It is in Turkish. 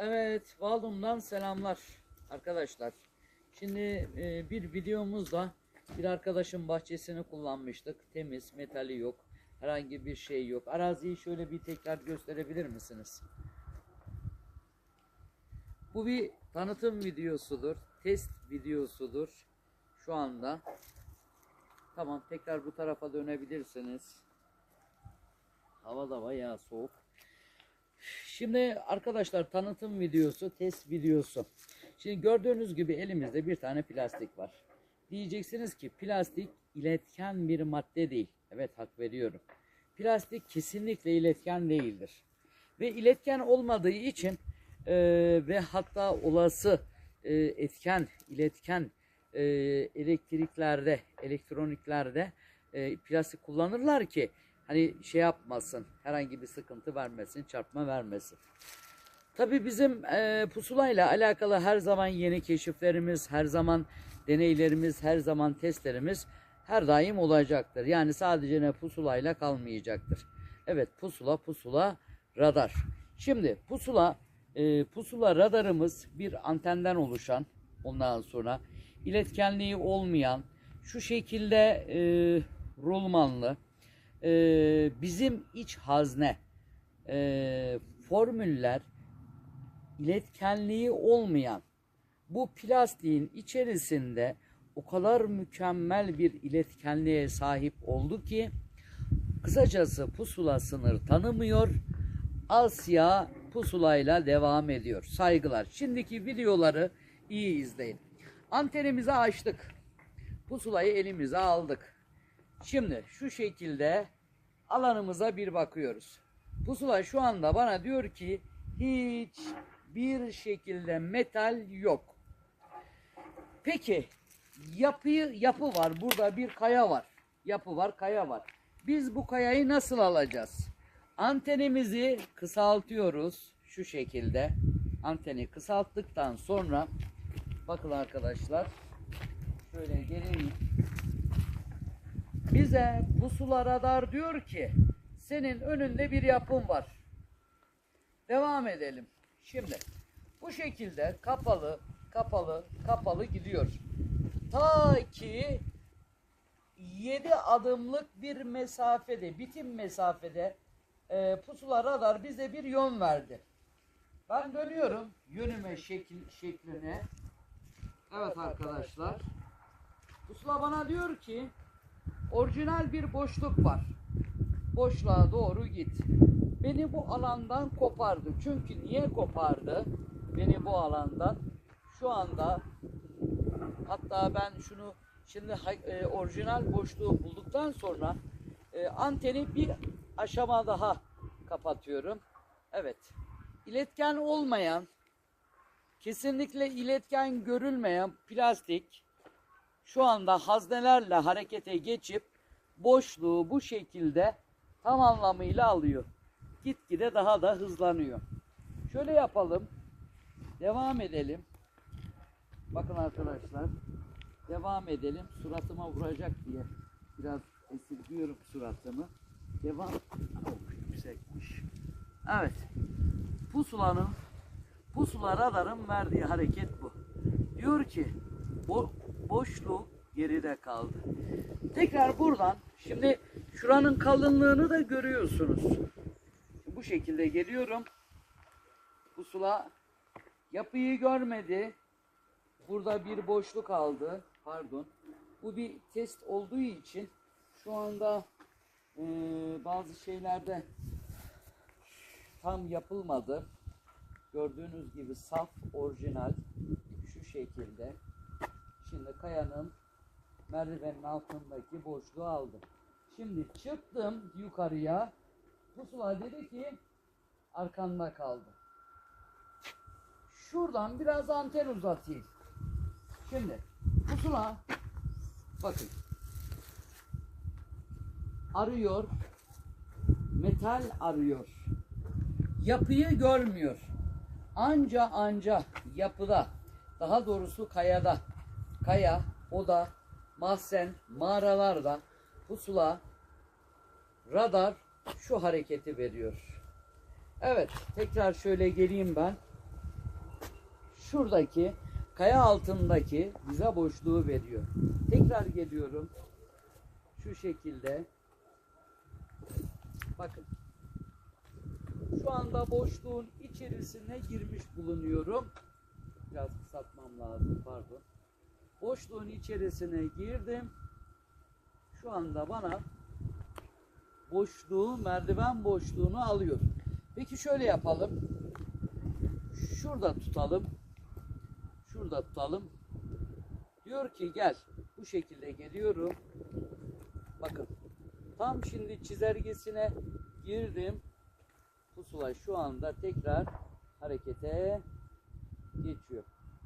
Evet, Valdum'dan selamlar arkadaşlar. Şimdi e, bir videomuzda bir arkadaşın bahçesini kullanmıştık. Temiz, metali yok. Herhangi bir şey yok. Araziyi şöyle bir tekrar gösterebilir misiniz? Bu bir tanıtım videosudur. Test videosudur. Şu anda. Tamam, tekrar bu tarafa dönebilirsiniz. Hava da bayağı soğuk. Şimdi arkadaşlar tanıtım videosu, test videosu. Şimdi gördüğünüz gibi elimizde bir tane plastik var. Diyeceksiniz ki plastik iletken bir madde değil. Evet hak veriyorum. Plastik kesinlikle iletken değildir. Ve iletken olmadığı için e, ve hatta olası e, etken, iletken e, elektriklerde, elektroniklerde e, plastik kullanırlar ki hani şey yapmasın, herhangi bir sıkıntı vermesin, çarpma vermesin. Tabii bizim e, pusulayla alakalı her zaman yeni keşiflerimiz, her zaman deneylerimiz, her zaman testlerimiz her daim olacaktır. Yani sadece ne pusulayla kalmayacaktır. Evet pusula pusula radar. Şimdi pusula e, pusula radarımız bir antenden oluşan ondan sonra iletkenliği olmayan şu şekilde e, rulmanlı e, bizim iç hazne e, formüller iletkenliği olmayan bu plastiğin içerisinde o kadar mükemmel bir iletkenliğe sahip oldu ki kısacası pusula sınır tanımıyor. Asya pusulayla devam ediyor. Saygılar. Şimdiki videoları iyi izleyin. Antenimizi açtık. Pusulayı elimize aldık. Şimdi şu şekilde alanımıza bir bakıyoruz. Pusula şu anda bana diyor ki hiç bir şekilde metal yok. Peki yapıyı yapı var. Burada bir kaya var. Yapı var, kaya var. Biz bu kayayı nasıl alacağız? Antenimizi kısaltıyoruz şu şekilde. Anteni kısalttıktan sonra bakın arkadaşlar şöyle geleyim. Bize pusula radar diyor ki senin önünde bir yapım var. Devam edelim. Şimdi bu şekilde kapalı, kapalı, kapalı gidiyor. Ta ki 7 adımlık bir mesafede, bitim mesafede e, pusula radar bize bir yön verdi. Ben dönüyorum yönüme şekil, şekline. Evet arkadaşlar. Pusula bana diyor ki orijinal bir boşluk var. Boşluğa doğru git. Beni bu alandan kopardı. Çünkü niye kopardı? Beni bu alandan. Şu anda hatta ben şunu şimdi e, orijinal boşluğu bulduktan sonra e, anteni bir aşama daha kapatıyorum. Evet. İletken olmayan kesinlikle iletken görülmeyen plastik şu anda haznelerle harekete geçip boşluğu bu şekilde tam anlamıyla alıyor. Gitgide daha da hızlanıyor. Şöyle yapalım. Devam edelim. Bakın arkadaşlar. Devam edelim. Suratıma vuracak diye biraz esirgiyorum suratımı. Devam. Çok yüksekmiş. Evet. Pusulanın pusula radarın verdiği hareket bu. Diyor ki bo boşluk geride kaldı. Tekrar buradan şimdi şuranın kalınlığını da görüyorsunuz. Bu şekilde geliyorum. Pusula yapıyı görmedi. Burada bir boşluk aldı. Pardon. Bu bir test olduğu için şu anda eee, bazı şeylerde tam yapılmadı. Gördüğünüz gibi saf, orijinal şu şekilde. Şimdi kayanın merdivenin altındaki boşluğu aldım. Şimdi çıktım yukarıya. Pusula dedi ki arkanda kaldı. Şuradan biraz anten uzatayım. Şimdi pusula bakın arıyor metal arıyor yapıyı görmüyor anca anca yapıda daha doğrusu kayada kaya oda mahzen mağaralarda pusula radar şu hareketi veriyor evet tekrar şöyle geleyim ben şuradaki kaya altındaki bize boşluğu veriyor. Tekrar geliyorum. Şu şekilde. Bakın. Şu anda boşluğun içerisine girmiş bulunuyorum. Biraz kısaltmam lazım pardon. Boşluğun içerisine girdim. Şu anda bana boşluğu, merdiven boşluğunu alıyor. Peki şöyle yapalım. Şurada tutalım. Şurada tutalım. Diyor ki gel. Bu şekilde geliyorum. Bakın. Tam şimdi çizelgesine girdim. Pusula şu anda tekrar harekete geçiyor.